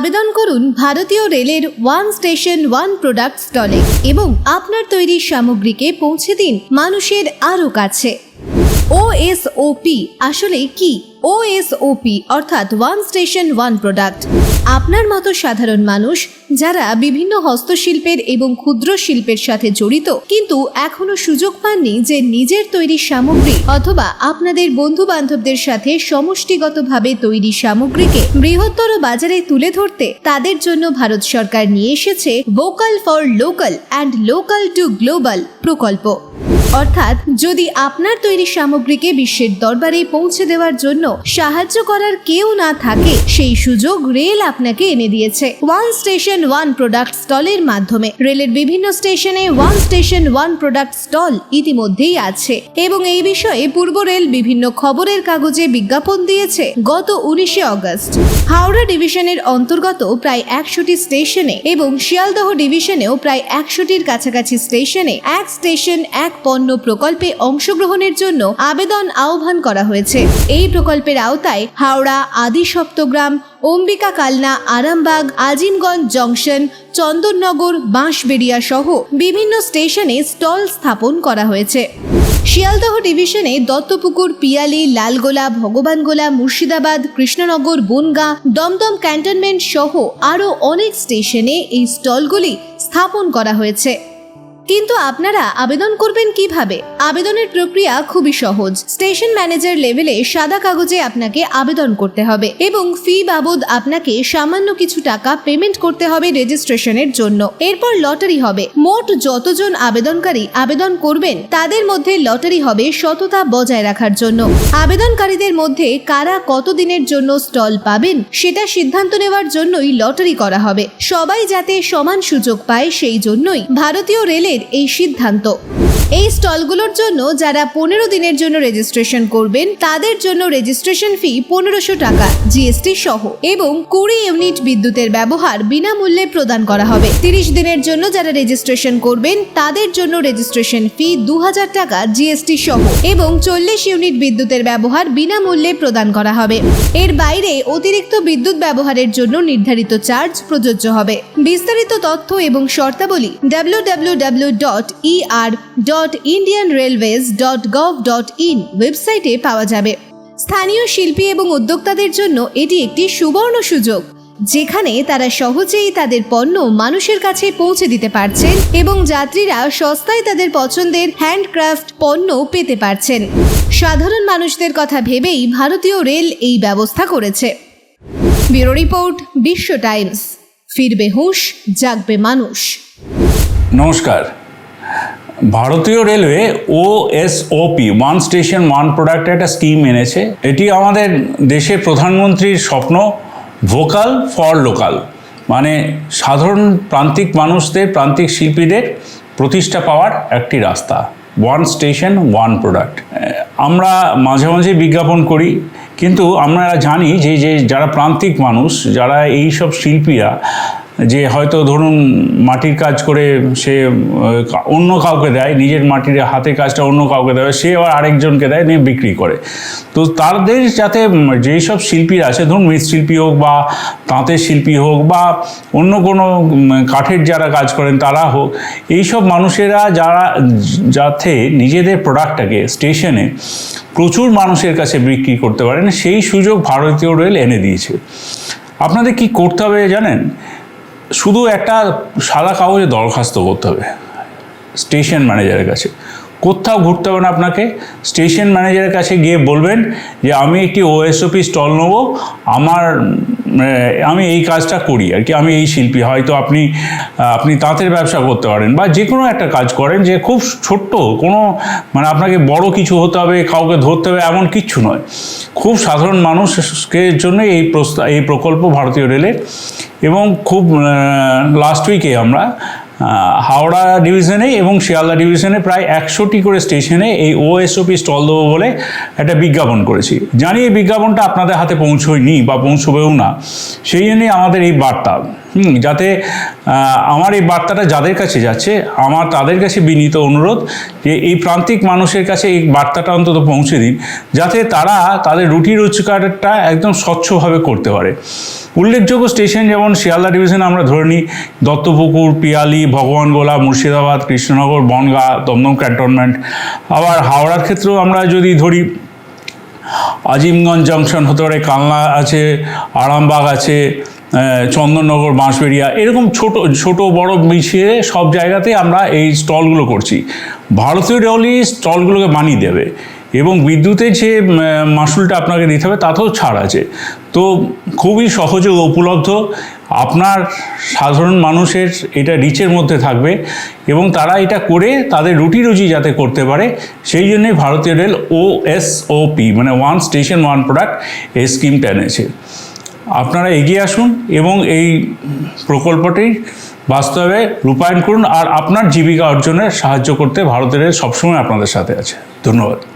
আবেদন করুন ভারতীয় রেলের ওয়ান স্টেশন ওয়ান প্রোডাক্ট স্টলে এবং আপনার তৈরি সামগ্রীকে পৌঁছে দিন মানুষের আরও কাছে। ওএসওপি আসলে কি? ওএসওপি অর্থাৎ ওয়ান স্টেশন ওয়ান প্রোডাক্ট আপনার মতো সাধারণ মানুষ যারা বিভিন্ন হস্তশিল্পের এবং ক্ষুদ্র শিল্পের সাথে জড়িত, কিন্তু এখনও সুযোগ পাননি যে নিজের তৈরি সামগ্রী অথবা আপনাদের বন্ধু বান্ধবদের সাথে সমষ্টিগতভাবে তৈরি সামগ্রীকে বৃহত্তর বাজারে তুলে ধরতে তাদের জন্য ভারত সরকার নিয়ে এসেছে vocal for local and local to global প্রকল্প। অর্থাৎ যদি আপনার তৈরি সামগ্রীকে বিশ্বের দরবারে পৌঁছে দেওয়ার জন্য সাহায্য করার কেউ না থাকে, সেই সুযোগ রেল আপনাকে এনে দিয়েছে। ওয়ান স্টেশন ওয়ান প্রোডাক্ট স্টলের মাধ্যমে। রেলের বিভিন্ন স্টেশনে one station one product stall ইতিমধ্যেই আছে। এবং এই বিষয়ে পূর্ব রেল বিভিন্ন খবরের কাগজে বিজ্ঞাপন দিয়েছে গত উনিশে অগস্ট। হাওড়া ডিভিশনের অন্তর্গত প্রায় একশোটি স্টেশনে এবং শিয়ালদহ ডিভিশনেও প্রায় একশোটির কাছাকাছি স্টেশনে এক স্টেশন, এক পণ্য প্রকল্পে অংশগ্রহণের জন্য আবেদন আহ্বান করা হয়েছে। এই প্রকল্পের আওতায় হাওড়া আদি সপ্তগ্রাম অম্বিকা কালনা, আরামবাগ, আজিমগঞ্জ জংশন, চন্দননগর, বাঁশবেড়িয়া সহ বিভিন্ন স্টেশনে স্টল স্থাপন করা হয়েছে। শিয়ালদহ ডিভিশনে দত্তপুকুর, পিয়ালি, লালগোলা, ভগবানগোলা, মুর্শিদাবাদ, কৃষ্ণনগর, বনগা, দমদম ক্যান্টনমেন্ট সহ আরও অনেক স্টেশনে এই স্টলগুলি স্থাপন করা হয়েছে। কিন্তু আপনারা আবেদন করবেন কীভাবে? আবেদনের প্রক্রিয়া খুবই সহজ। স্টেশন ম্যানেজার লেভেলে সাদা কাগজে আপনাকে আবেদন করতে হবে এবং ফি বাবদ আপনাকে সামান্য কিছু টাকা পেমেন্ট করতে হবে রেজিস্ট্রেশনের জন্য। এরপর লটারি হবে। মোট যতজন আবেদনকারী আবেদন করবেন, তাদের মধ্যে লটারি হবে সততা বজায় রাখার জন্য। আবেদনকারীদের মধ্যে কারা কতদিনের জন্য স্টল পাবেন, সেটা সিদ্ধান্ত নেওয়ার জন্যই লটারি করা হবে। সবাই যাতে সমান সুযোগ পায় সেই জন্যই ভারতীয় রেলের এই সিদ্ধান্ত। এই স্টলগুলোর জন্য যারা পনেরো দিনের জন্য রেজিস্ট্রেশন করবেন, তাদের জন্য রেজিস্ট্রেশন ফি পনেরোশো টাকা জিএসটি সহ এবং কুড়ি ইউনিট বিদ্যুতের ব্যবহার বিনামূল্যে প্রদান করা হবে। তিরিশ দিনের জন্য যারা রেজিস্ট্রেশন করবেন, তাদের জন্য রেজিস্ট্রেশন ফি দু হাজার টাকা জিএসটি সহ এবং চল্লিশ ইউনিট বিদ্যুতের ব্যবহার বিনামূল্যে প্রদান করা হবে। এর বাইরে অতিরিক্ত বিদ্যুৎ ব্যবহারের জন্য নির্ধারিত চার্জ প্রযোজ্য হবে। বিস্তারিত তথ্য এবং শর্তাবলী ডাব্লিউ ডাব্লিউ ইআর ইন ওয়েবসাইটে পাওয়া যাবে। স্থানীয় শিল্পী এবং উদ্যোক্তাদের জন্য এটি একটি সুবর্ণ সুযোগ, যেখানে তারা সহজেই তাদের পণ্য মানুষের কাছে পৌঁছে দিতে পারছেন এবং যাত্রীরা সস্তায় তাদের পছন্দের হ্যান্ডক্রাফট পণ্য পেতে পারছেন। সাধারণ মানুষদের কথা ভেবেই ভারতীয় রেল এই ব্যবস্থা করেছে। Bureau report, Biswa Times. ফিরবে হুঁশ, জাগবে মানুষ। নমস্কার। ভারতীয় রেলওয়ে ও S O P one station one product একটা স্কিম এনেছে। এটি আমাদের দেশের প্রধানমন্ত্রীর স্বপ্ন ভোকাল ফর লোকাল মানে সাধারণ প্রান্তিক মানুষদের, প্রান্তিক শিল্পীদের প্রতিষ্ঠা পাওয়ার একটি রাস্তা। ওয়ান স্টেশন ওয়ান প্রোডাক্ট আমরা মাঝে মাঝে বিজ্ঞাপন করি, কিন্তু আমরা জানি যে যে যারা প্রান্তিক মানুষ, যারা এই সব শিল্পীরা যে হয়তো ধরুন মাটির কাজ করে সে অন্য কাউকে দেয়, নিজের মাটির হাতের কাজটা অন্য কাউকে দেয়, সে আবার আরেকজনকে দেয়, নিয়ে বিক্রি করে। তো তাদের যাতে যেই সব শিল্পীরা আছে, ধরুন মৃৎশিল্পী হোক বা তাঁতের শিল্পী হোক বা অন্য কোনো কাঠের যারা কাজ করেন, তারা হোক, এইসব মানুষেরা যারা, যাতে নিজেদের প্রোডাক্টটাকে স্টেশনে প্রচুর মানুষের কাছে বিক্রি করতে পারেন, সেই সুযোগ ভারতীয় রেল এনে দিয়েছে। আপনাদের কি করতে হবে জানেন? শুধু একটা সাদা কাগজে দরখাস্ত করতে হবে। স্টেশন ম্যানেজারের কাছে। কোথাও ঘুরতে হবে না আপনাকে। স্টেশন ম্যানেজারের কাছে গিয়ে বলবেন যে, আমি একটি ওএসওপি স্টল নেব। আমার আমি এই কাজটা করি আর কি। আমি এই শিল্পী, হয়তো আপনি আপনি তাঁতের ব্যবসা করতে পারেন বা যে কোনো একটা কাজ করেন যে খুব ছোট্ট, কোনো মানে আপনাকে বড় কিছু হতে হবে, কাউকে ধরতে হবে, এমন কিচ্ছু নয়। খুব সাধারণ মানুষকে জন্য এই এই প্রকল্প ভারতীয় রেলের এবং খুব লাস্ট উইকে আমরা হাওড়া ডিভিশনে এবং শিয়ালদা ডিভিশনে প্রায় একশোটি করে স্টেশনে এই ওএসওপি স্টল দেবো বলে একটা বিজ্ঞাপন করেছি। জানি এই বিজ্ঞাপনটা আপনাদের হাতে পৌঁছয়নি বা পৌঁছবেও না। সেই জন্যই আমাদের এই বার্তা। হুম, যাতে আমার এই বার্তাটা যাদের কাছে যাচ্ছে আমার তাদের কাছে বিনীত অনুরোধ যে এই প্রান্তিক মানুষের কাছে এই বার্তাটা অন্তত পৌঁছে দিন যাতে তারা তাদের রুটি রোজগারটা একদম স্বচ্ছভাবে করতে পারে। উল্লেখযোগ্য স্টেশন যেমন শিয়ালদা ডিভিশন আমরা ধরে নিই দত্তপুকুর পিয়ালি ভগবানগোলা মুর্শিদাবাদ কৃষ্ণনগর বনগাঁ দমদম ক্যান্টনমেন্ট। আবার হাওড়ার ক্ষেত্রেও আমরা যদি ধরি আজিমগঞ্জ জংশন হতে পারে কালনা আছে আরামবাগ আছে চন্দননগর, বাঁশবেড়িয়া, এরকম ছোট ছোট বড় মিশিয়ে সব জায়গাতে আমরা এই স্টলগুলো করছি। ভারতীয় রেলই স্টলগুলোকে বানিয়ে দেবে এবং বিদ্যুতের যে মাসুলটা আপনাকে দিতে হবে তাতেও ছাড় আছে। তো খুবই সহজে উপলব্ধ। আপনার সাধারণ মানুষের এটা রিচের মধ্যে থাকবে এবং তারা এটা করে তাদের রুটি রুজি যাতে করতে পারে, সেই জন্যে ভারতীয় rail O S O P মানে ওয়ান স্টেশন ওয়ান প্রোডাক্ট এই স্কিমটা এনেছে। আপনারা এগিয়ে আসুন এবং এই প্রকল্পটি বাস্তবে রূপায়ণ করুন আর আপনার জীবিকা অর্জনে সাহায্য করতে ভারতের সবসময় আপনাদের সাথে আছে। ধন্যবাদ।